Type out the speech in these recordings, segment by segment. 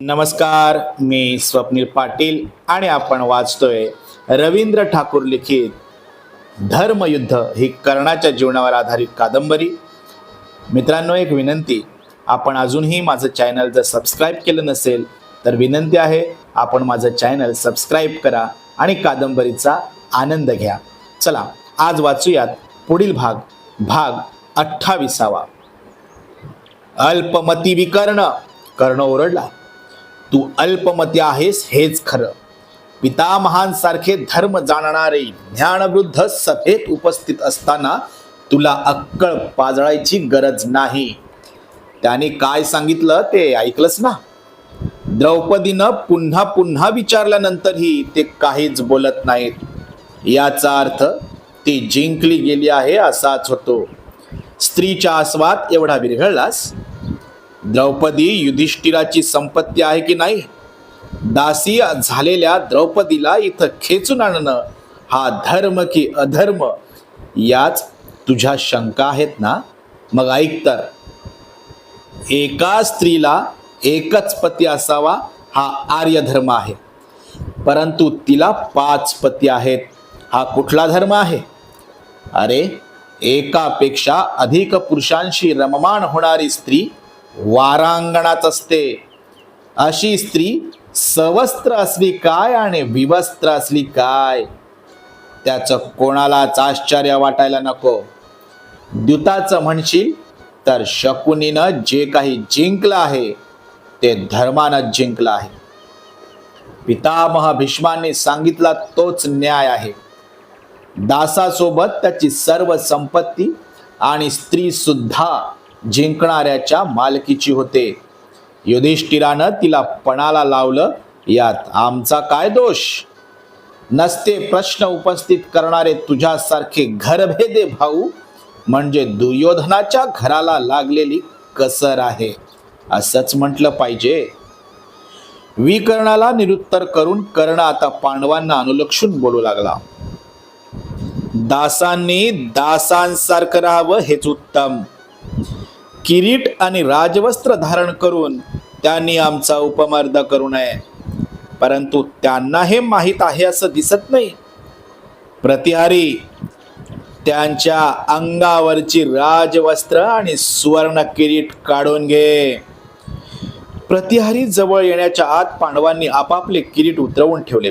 नमस्कार मी स्वप्नील पाटील आणि आपण वाचतोय रवींद्र ठाकूर लिखित धर्मयुद्ध ही कर्णाच्या जीवनावर आधारित कादंबरी. मित्रांनो एक विनंती आपण अजूनही माझं चॅनल जर सबस्क्राईब केलं नसेल तर विनंती आहे आपण माझं चॅनल सबस्क्राईब करा आणि कादंबरीचा आनंद घ्या. चला आज वाचूयात पुढील भाग भाग अठ्ठावीसावा. अल्पमती विकर्ण कर्ण ओरडला. तू अल्पमती आहेस हेच खरं. पितामहांसारखे धर्म जाणणारे ज्ञानवृद्ध सभेत उपस्थित असताना तुला अक्कळ पाजळायची गरज नाही. त्याने काय सांगितलं ते ऐकलंच ना? द्रौपदीनं पुन्हा पुन्हा विचारल्यानंतरही ते काहीच बोलत नाहीत. याचा अर्थ ती जिंकली गेली आहे असाच होतो. स्त्रीच्या आस्वाद एवढा विरघळलास? द्रौपदी युधिष्ठिराची संपत्ती आहे की नाही? दासी झालेल्या द्रौपदीला इथं खेचून आणणं हा धर्म की अधर्म याच तुझ्या शंका आहेत ना? मग ऐक तर. एका स्त्रीला एकच पती असावा हा आर्य धर्म आहे. परंतु तिला पाच पती आहेत हा कुठला धर्म आहे? अरे एकापेक्षा अधिक पुरुषांशी रममाण होणारी स्त्री वारांगणात असते. अशी स्त्री सवस्त्र असली काय आणि विवस्त्र असली काय? त्याचं कोणालाच आश्चर्य वाटायला नको. द्युताचं म्हणशील तर शकुनीनं जे काही जिंकलं आहे ते धर्मानं जिंकलं आहे. पितामह भीष्मांनी सांगितला तोच न्याय आहे. दासासोबत त्याची सर्व संपत्ती आणि स्त्री सुद्धा जिंकणाऱ्याच्या मालकीची होते. युधिष्ठिरानं तिला पणाला लावलं यात आमचा काय दोष? नसते प्रश्न उपस्थित करणारे तुझ्यासारखे घरभेदे भाऊ म्हणजे दुर्योधनाच्या घराला लागलेली कसर आहे असंच म्हटलं पाहिजे. विकर्णाला निरुत्तर करून कर्ण आता पांडवांना अनुलक्षून बोलू लागला. दासांनी दासांसारखं राहावं हेच उत्तम. किरीट आणि राजवस्त्र धारण करून त्यांनी आमचा उपमर्द करू नये. परंतु त्यांना हे माहीत आहे असं दिसत नाही. प्रतिहारी त्यांच्या अंगावरची राजवस्त्र आणि सुवर्ण किरीट काढून घे. प्रतिहारी जवळ येण्याच्या आत पांडवांनी आपापले किरीट उतरवून ठेवले.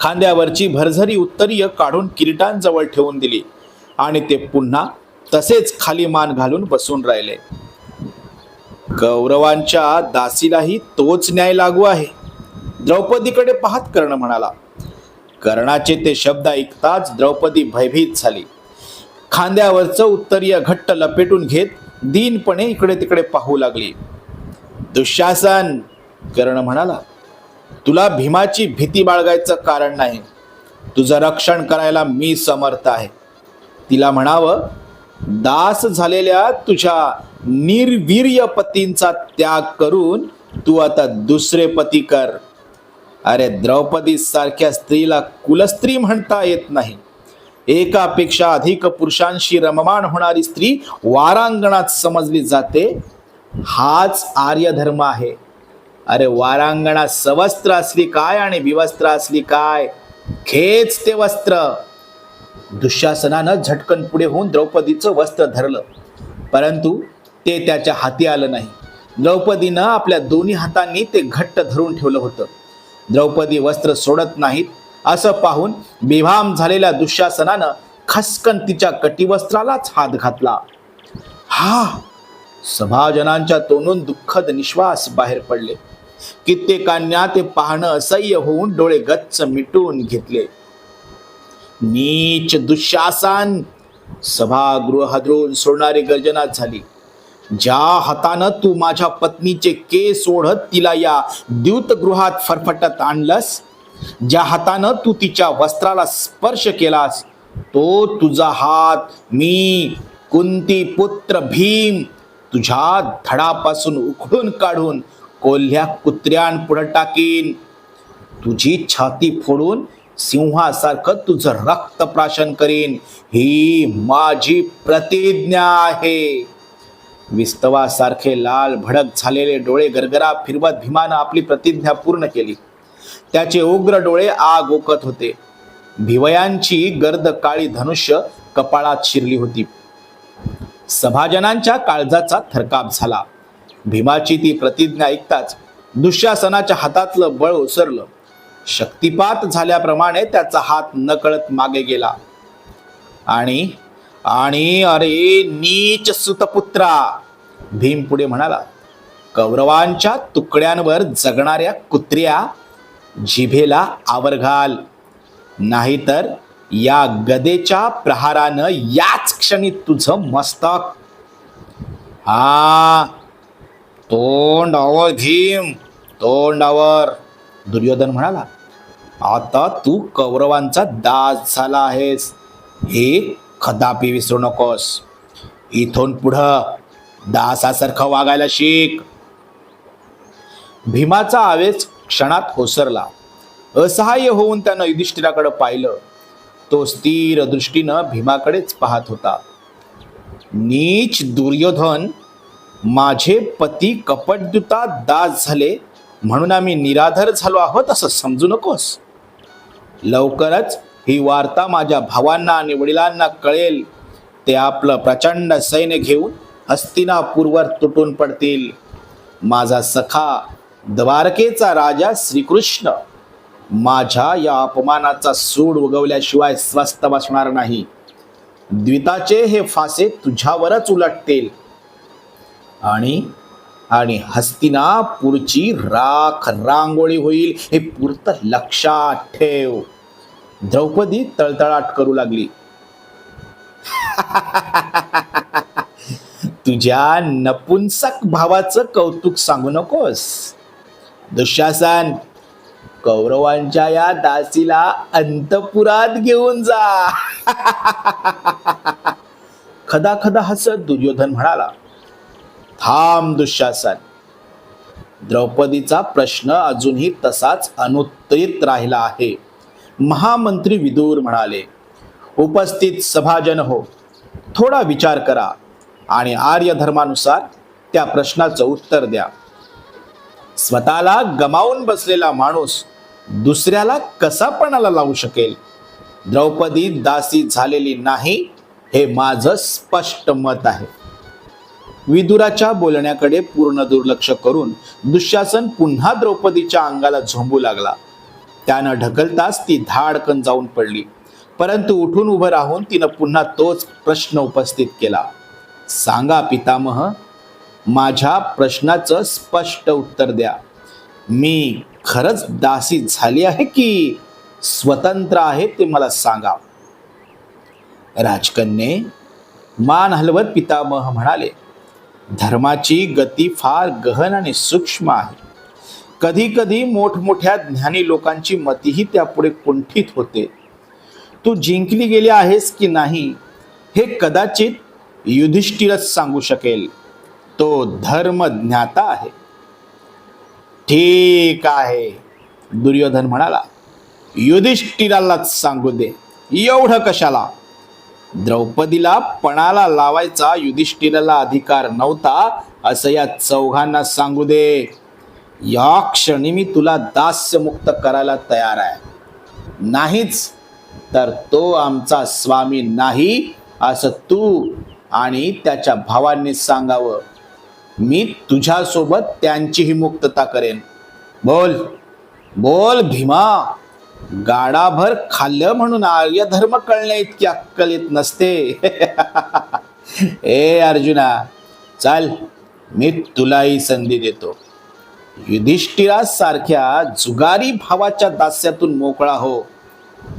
खांद्यावरची भरझरी उत्तरीय काढून किरीटांजवळ ठेवून दिली आणि ते पुन्हा तसेच खाली मान घालून बसून राहिले. कौरवांच्या दासीलाही तोच न्याय लागू आहे. द्रौपदीकडे पाहत कर्ण म्हणाला कर्णाचे ते शब्द ऐकताच द्रौपदी भयभीत झाली. खांद्यावरचं उत्तरीय घट्ट लपेटून घेत दीनपणे इकडे तिकडे पाहू लागली. दुःशासन कर्ण म्हणाला तुला भीमाची भीती बाळगायचं कारण नाही. तुझं रक्षण करायला मी समर्थ आहे. तिला म्हणावं दास झालेल्या तुझ्या निर्वीर्य पतींचा त्याग करून तू आता दुसरे पती कर. अरे द्रौपदी सारख्या स्त्रीला कुलस्त्री म्हणता येत नाही. एकापेक्षा अधिक पुरुषांशी रममाण होणारी स्त्री वारांगणात समजली जाते. हाच आर्य धर्म आहे. अरे वारांगणात सवस्त्र असली काय आणि विवस्त्र असली काय? खेच ते वस्त्र. दुःशासनानं झटकन पुढे होऊन द्रौपदीचं वस्त्र धरलं. परंतु ते त्याच्या हाती आलं नाही. द्रौपदीनं आपल्या दोन्ही हातांनी ते घट्ट धरून ठेवलं होतं. द्रौपदी वस्त्र सोडत नाहीत असं पाहून बेभाम झालेल्या दुःशासनानं खसकन तिच्या कटिवस्त्रालाच हात घातला. हा! सभाजनांच्या तोंडून दुःखद निश्वास बाहेर पडले. कित्येकांना ते पाहणं असह्य होऊन डोळे गच्च मिटून घेतले. नीच दुःशासन सभागृह हादरून सोडणारी गर्जना झाली. ज्या हातानं तू माझ्या पत्नीचे केस ओढत तिला या द्यूतगृहात फरफटत आणलंस ज्या हातानं तू तिच्या वस्त्राला स्पर्श केलास तो तुझा हात मी कुंती पुत्र भीम तुझ्या धडापासून उखडून काढून कोल्ह्या कुत्र्यांपुढं टाकीन. तुझी छाती फोडून सिंहासारखं तुझं रक्त प्राशन करीन. ही माझी प्रतिज्ञा आहे. विस्तवासारखे लाल भडक झालेले डोळे गरगरा फिरवत भीमानं आपली प्रतिज्ञा पूर्ण केली. त्याचे उग्र डोळे आग ओकत होते. भिवयांची गर्द काळी धनुष्य कपाळात शिरली होती. सभाजनांच्या काळजाचा थरकाप झाला. भीमाची ती प्रतिज्ञा ऐकताच दुःशासनाच्या हातातलं बळ ओसरलं. शक्तिपात झाल्याप्रमाणे त्याचा हात नकळत मागे गेला. आणि आणि अरे नीच सुतपुत्रा भीम पुढे म्हणाला कौरवांच्या तुकड्यांवर जगणाऱ्या कुत्र्या जिभेला आवर घाल. नाहीतर या गदेच्या प्रहारानं याच क्षणी तुझं मस्तक. हा तोंडावर भीम तोंडावर. दुर्योधन म्हणाला आता तू कौरवांचा दास झाला आहेस. हे कदापि विसरू नकोस. इथून पुढं दासासारखं वागायला शिक. भीमाचा आवेश क्षणात ओसरला. असहाय्य होऊन त्यानं युधिष्ठिराकडे पाहिलं. तो स्थिर दृष्टीनं भीमाकडेच पाहत होता. नीच दुर्योधन माझे पती कपटदुता दास झाले म्हणून आम्ही निराधार झालो आहोत असं समजू नकोस. लवकरच ही वार्ता माझ्या भावांना आणि वडिलांना कळेल. ते आपलं प्रचंड सैन्य घेऊन हस्तिनापूरवर तुटून पडतील. माझा सखा द्वारकेचा राजा श्रीकृष्ण माझ्या या अपमानाचा सूड उगवल्याशिवाय स्वस्थ बसणार नाही. द्विताचे हे फासे तुझ्यावरच उलटतील. आणि आणि हस्तिनापूरची राख रांगोळी होईल. हे पुरत लक्षात ठेव. द्रौपदी तळतळाट करू लागली. तुझ्या नपुंसक भावाचं कौतुक सांगू नकोस. दुःशासन कौरवांच्या या दासीला अंतपुरात घेऊन जा. खदा खदा हसत दुर्योधन म्हणाला थांब दुःशासन. द्रौपदीचा प्रश्न अजूनही तसाच अनुत्तरित राहिला आहे. महामंत्री विदूर म्हणाले उपस्थित सभाजन हो थोडा विचार करा आणि आर्य धर्मानुसार त्या प्रश्नाचं उत्तर द्या. स्वतःला गमावून बसलेला माणूस दुसऱ्याला कसा पणाला लावू शकेल? द्रौपदी दासी झालेली नाही हे माझं स्पष्ट मत आहे. विदुराच्या बोलण्याकडे पूर्ण दुर्लक्ष करून दुःशासन पुन्हा द्रौपदीच्या अंगाला झोंबू लागला. त्यानं ढकलताच ती धाडकन जाऊन पडली. परंतु उठून उभं राहून तिनं पुन्हा तोच प्रश्न उपस्थित केला. सांगा पितामह माझ्या प्रश्नाचं स्पष्ट उत्तर द्या. मी खरंच दासी झाली आहे की स्वतंत्र आहे ते मला सांगा. राजकन्ये मान हलवत पितामह म्हणाले धर्माची गती फार गहन आणि सूक्ष्म आहे. कधी कधी मोठमोठ्या ज्ञानी लोकांची मतीही त्यापुढे कुंठित होते. तू जिंकली गेली आहेस की नाही हे कदाचित युधिष्ठिरच सांगू शकेल. तो धर्म ज्ञाता आहे. ठीक आहे दुर्योधन म्हणाला. युधिष्ठिरालाच सांगू दे. एवढं कशाला? द्रौपदीला पणाला लावायचा युधिष्ठिराला अधिकार नव्हता असं या चौघांना सांगू दे. या क्षणी मी तुला दास्यमुक्त करायला तयार आहे. नाहीच तर तो आमचा स्वामी नाही असं तू आणि त्याच्या भावांनी सांगावं. मी तुझ्यासोबत त्यांचीही मुक्तता करेन. बोल बोल भीमा. गाडाभर खाल्लं म्हणून आर्य धर्म कळणे इतकी अक्कल येत नसते. ए अर्जुना चाल मी तुलाही संधी देतो. युधिष्ठिरासारख्या जुगारी भावाच्या दास्यातून मोकळा हो.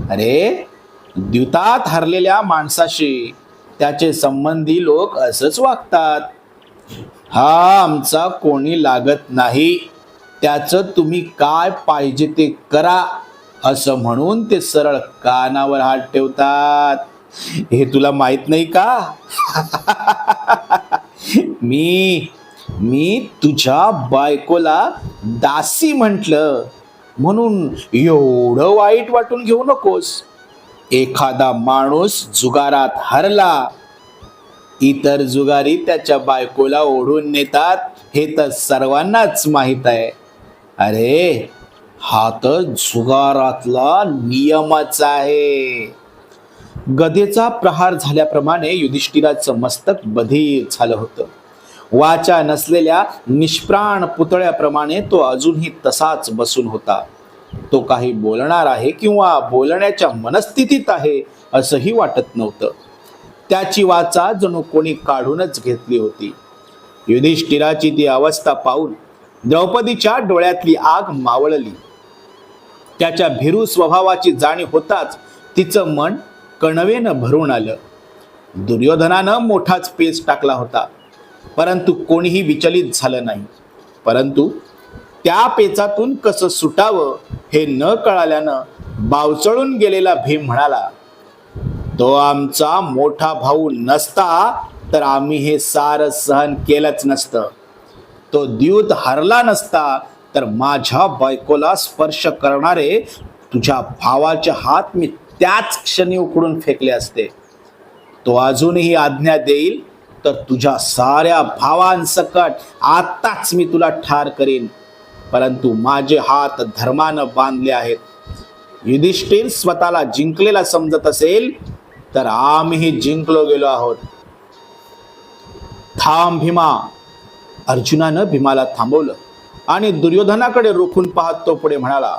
अरे द्युतात हरलेल्या माणसाशी त्याचे संबंधी लोक असंच वागतात. हा आमचा कोणी लागत नाही. त्याचं तुम्ही काय पाहिजे ते करा. असं म्हणून ते सरळ कानावर हात ठेवतात. हे तुला माहीत नाही का? मी मी तुझ्या बायकोला दासी म्हटलं. म्हणून एवढं वाईट वाटून घेऊ नकोस. एखादा माणूस जुगारात हरला इतर जुगारी त्याच्या बायकोला ओढून नेतात हे तर सर्वांनाच माहीत आहे. अरे हा तर जुगारातला नियमच आहे. गदेचा प्रहार झाल्याप्रमाणे युधिष्ठिराचं मस्तक बधीर झालं होतं. वाचा नसलेल्या निष्प्राण पुतळ्याप्रमाणे तो अजूनही तसाच बसून होता. तो काही बोलणार आहे किंवा बोलण्याच्या मनस्थितीत आहे असंही वाटत नव्हतं. त्याची वाचा जणू कोणी काढूनच घेतली होती. युधिष्ठिराची ती अवस्था पाहून द्रौपदीच्या डोळ्यातली आग मावळली. त्याच्या भिरू स्वभावाची जाणीव होताच तिचं मन कणवेनं भरून आलं. दुर्योधनानं मोठाच पेच टाकला होता. परंतु कोणीही विचलित झालं नाही. परंतु त्या पेचातून कसं सुटावं हे न कळाल्यानं बावचळून गेलेला भीम म्हणाला तो आमचा मोठा भाऊ नसता तर आम्ही हे सार सहन केलंच नसतं. तो द्यूत हरला नसता तर माझ्या बायकोला स्पर्श करणारे तुझ्या भावाचे हात मी त्याच क्षणी उकडून फेकले असते. तो अजूनही आज्ञा देईल तर तुझ्या साऱ्या भावांसकट आत्ताच मी तुला ठार करीन. परंतु माझे हात धर्मानं बांधले आहेत. युधिष्ठिर स्वतःला जिंकलेला समजत असेल तर आम्ही जिंकलो गेलो आहोत. थांब भीमा. अर्जुनानं भीमाला थांबवलं. आणि दुर्योधनाकडे रोखून पाहत तो पुढे म्हणाला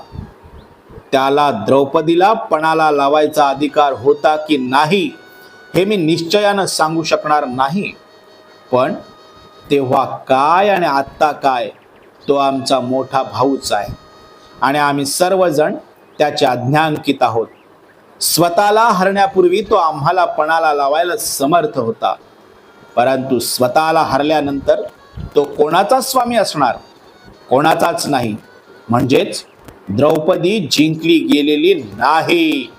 त्याला द्रौपदीला पणाला लावायचा अधिकार होता की नाही हे मी निश्चयानं सांगू शकणार नाही. पण तेव्हा काय आणि आत्ता काय तो आमचा मोठा भाऊच आहे. आणि आम्ही सर्वजण त्याचे आज्ञांकित आहोत. स्वतःला हरण्यापूर्वी तो आम्हाला पणाला लावायला समर्थ होता. परंतु स्वतःला हरल्यानंतर तो कोणाचा स्वामी असणार? कोणाचाच नाही. म्हणजेच द्रौपदी जिंकली गेलेली नाही.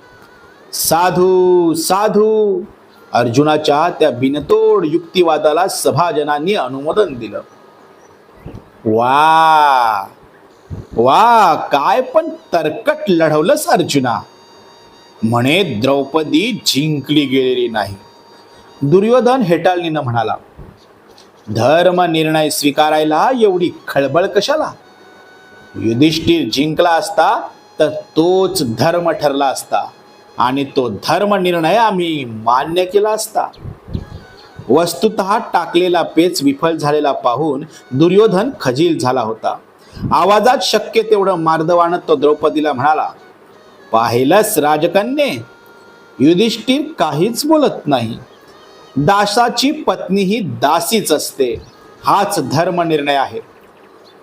साधू साधू! अर्जुनाच्या त्या बिनतोड युक्तिवादाला सभाजनांनी अनुमोदन दिलं. वा! वा! काय पण तरकट लढवलंस अर्जुना. म्हणे द्रौपदी जिंकली गेलेली नाही. दुर्योधन हेटाळणीनं म्हणाला धर्म निर्णय स्वीकारायला एवढी खळबळ कशाला? युधिष्ठिर जिंकला असता तर तोच धर्म ठरला असता. आणि तो धर्म निर्णय आम्ही मान्य केला असता. वस्तुत टाकलेला पेच विफल झालेला पाहून दुर्योधन खजील झाला होता. आवाजात शक्य तेवढं मार्दवानं तो द्रौपदीला म्हणाला पाहिलंस राजकन्ये? युधिष्ठिर काहीच बोलत नाही. दासाची पत्नी ही दासीच असते. हाच धर्मनिर्णय आहे.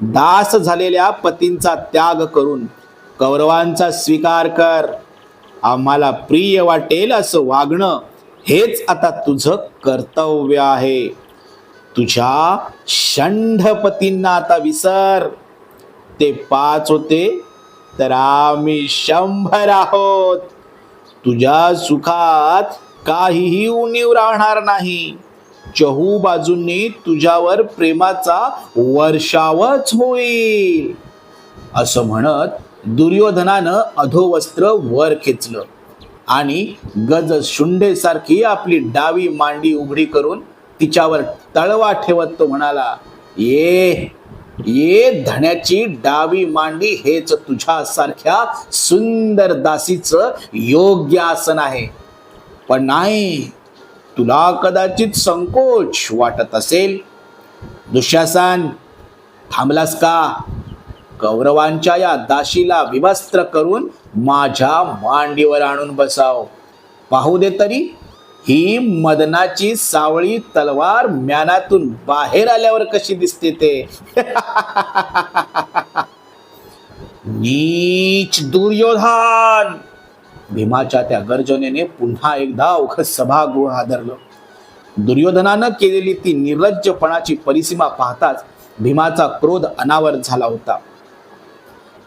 दास झालेल्या पतींचा त्याग करून कौरवांचा स्वीकार कर. आम्हाला प्रिय वाटेल असं वागणं हेच आता तुझं कर्तव्य आहे. तुझ्या षंढपतींना आता विसर. ते पाच होते तर आम्ही शंभर आहोत. तुझ्या सुखात काहीही उणीव राहणार नाही. चहू बाजूंनी तुझ्यावर प्रेमाचा वर्षावच होईल. असं म्हणत दुर्योधनानं अधोवस्त्र वर खेचलं आणि गज शुंडेसारखी आपली डावी मांडी उघडी करून तिच्यावर तळवा ठेवत तो म्हणाला ये ये धण्याची डावी मांडी हेच तुझ्यासारख्या सुंदर दासीचं योग्य आसन आहे. पण नाही तुला कदाचित संकोच वाटत असेल. दुःशासन थांबलास का? कौरवांच्या या दाशीला विवस्त्र करून माझ्या मांडीवर आणून बसाव. पाहू दे तरी ही मदनाची सावळी तलवार म्यानातून बाहेर आल्यावर कशी दिसते ते. नीच दुर्योधन! भीमाच्या त्या गर्जनेने पुन्हा एकदा अवघ सभागृह हादरलं दुर्योधनानं केलेली ती निर्लज्जपणाची परिसीमा पाहताच भीमाचा क्रोध अनावर झाला होता.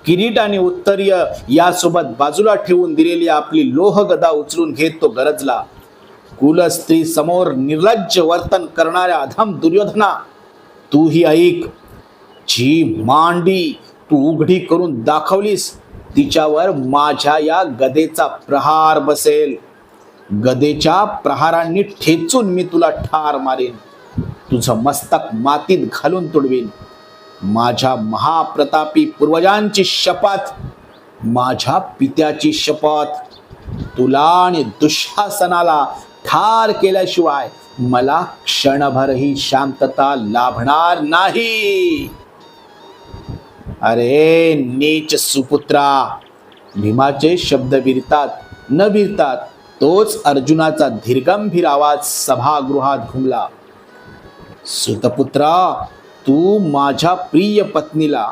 किरीट आणि उत्तरीय यासोबत बाजूला ठेवून दिलेली आपली लोह गदा उचलून घेत तो गरजला. कुलस्त्री समोर निर्लज्ज वर्तन करणाऱ्या अधम दुर्योधना तू ही ऐक. जी मांडी तू उघडी करून दाखवलीस तिच्यावर माझ्या या गदेचा प्रहार बसेल. गदेच्या प्रहारांनी ठेचून मी तुला ठार मारेन. तुझं मस्तक मातीत घालून तुडवीन. माझ्या महाप्रतापी पूर्वजांची शपथ माझ्या पित्याची शपथ. तुला आणि दुःशासनाला ठार केल्याशिवाय मला क्षणभरही शांतता लाभणार नाही. अरे नीच सुपुत्रा. भीमाचे शब्द विरतात न विरतात तोच अर्जुनाचा धीरगंभीर आवाज सभागृहात घुमला. सुतपुत्रा तू माझ्या प्रिय पत्नीला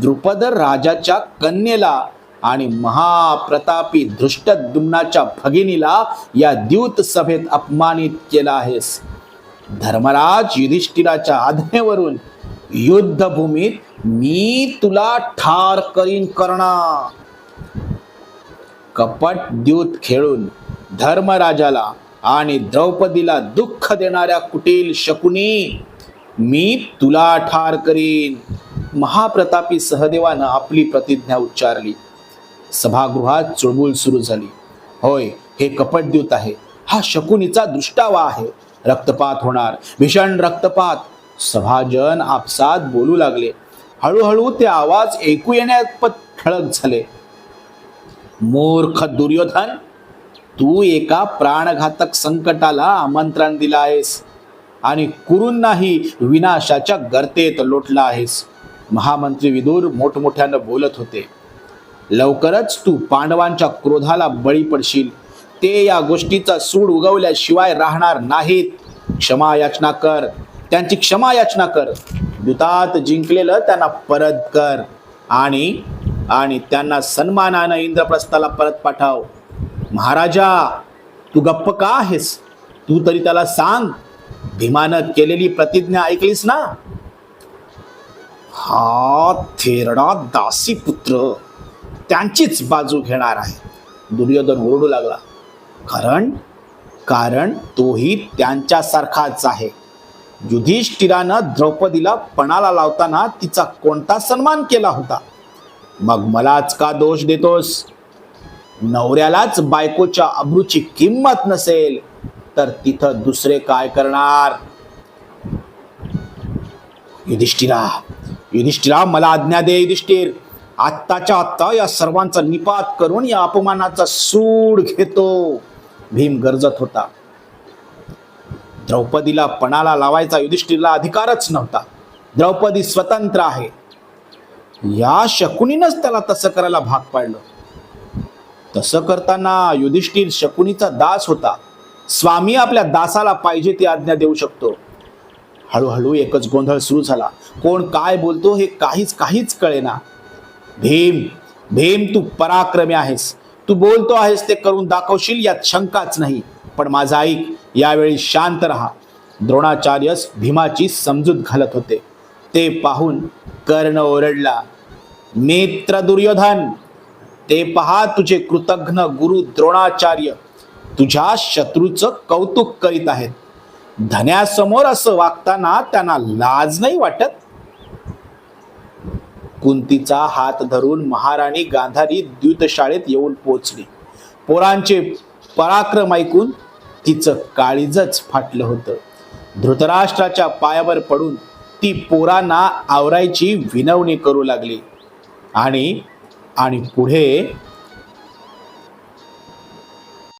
द्रुपद राजाच्या कन्येला आणि महाप्रतापी धृष्टद्युम्नाच्या भगिनीला या द्यूत सभेत अपमानित केला आहेस. धर्मराज युधिष्ठिराच्या आज्ञेवरून युद्धभूमीत मी तुला ठार करीन करणा. कपट द्यूत खेळून धर्मराजाला आणि द्रौपदीला दुःख देणाऱ्या कुटील शकुनी मी तुला ठार करीन. महाप्रतापी सहदेवानं आपली प्रतिज्ञा उच्चारली. सभागृहात चुळबुळ सुरू झाली. होय हे कपटद्यूत आहे. हा शकुनीचा दृष्टावा आहे. रक्तपात होणार. भीषण रक्तपात. सभाजन आपसात बोलू लागले. हळूहळू ते आवाज ऐकू येण्यात ठळक झाले. मूर्ख दुर्योधन तू एका प्राणघातक संकटाला आमंत्रण दिलं आहेस आणि कुरूंनाही विनाशाच्या गर्तेत लोटला आहेस. महामंत्री विदूर मोठमोठ्यानं बोलत होते. लवकरच तू पांडवांच्या क्रोधाला बळी पडशील. ते या गोष्टीचा सूड उगवल्याशिवाय राहणार नाहीत. क्षमा याचना कर. त्यांची क्षमा याचना कर. दुतात जिंकलेलं त्यांना परत कर. आणि आणि त्यांना सन्मानानं इंद्रप्रस्थाला परत पाठव. महाराजा तू गप्प का आहेस? तू तरी त्याला सांग. भीमानं केलेली प्रतिज्ञा ऐकलीस ना? हा थेरडा दासी पुत्र त्यांचीच बाजू घेणार आहे. दुर्योधन ओरडू लागला. कारण कारण तोही त्यांच्यासारखाच आहे. युधिष्ठिरानं द्रौपदीला पणाला लावताना तिचा कोणता सन्मान केला होता? मग मलाच का दोष देतोस? नवऱ्यालाच बायकोच्या अब्रूची किंमत नसेल तर तिथं दुसरे काय करणार? युधिष्ठिरा युधिष्ठिरा मला आज्ञा दे युधिष्ठिर. आत्ताच्या आत्ता या सर्वांचा निपात करून या अपमानाचा सूड घेतो. भीम गरजत होता. द्रौपदीला पणाला लावायचा युधिष्ठिरला अधिकारच नव्हता. द्रौपदी स्वतंत्र आहे. या शकुनीनच त्याला तसं करायला भाग पाडलं. तसं करताना युधिष्ठिर शकुनीचा दास होता. स्वामी आपल्या दासाला पाहिजे ती आज्ञा देऊ शकतो. हळूहळू एकच गोंधळ सुरू झाला. कोण काय बोलतो हे काहीच काहीच कळेना. भीम भीम तू पराक्रमी आहेस. तू बोलतो आहेस ते करून दाखवशील यात शंकाच नाही. पण माझा ऐक यावेळी शांत रहा. द्रोणाचार्यस भीमाची समजूत घालत होते. ते पाहून कर्ण ओरडला मित्र दुर्योधन ते पहा तुझे कृतघ्न गुरु द्रोणाचार्य. तुझ्या शत्रूचं कौतुक करीत आहेत. धन्यासमोर असं वागताना त्यांना लाज नाही वाटत? कुंतीचा हात धरून महाराणी गांधारी द्यूतशाळेत येऊन पोचली पोरांचे पराक्रम ऐकून तिचं काळीजच फाटलं होतं. धृतराष्ट्राच्या पायावर पडून ती पोरांना आवरायची विनवणी करू लागली. आणि आणि पुढे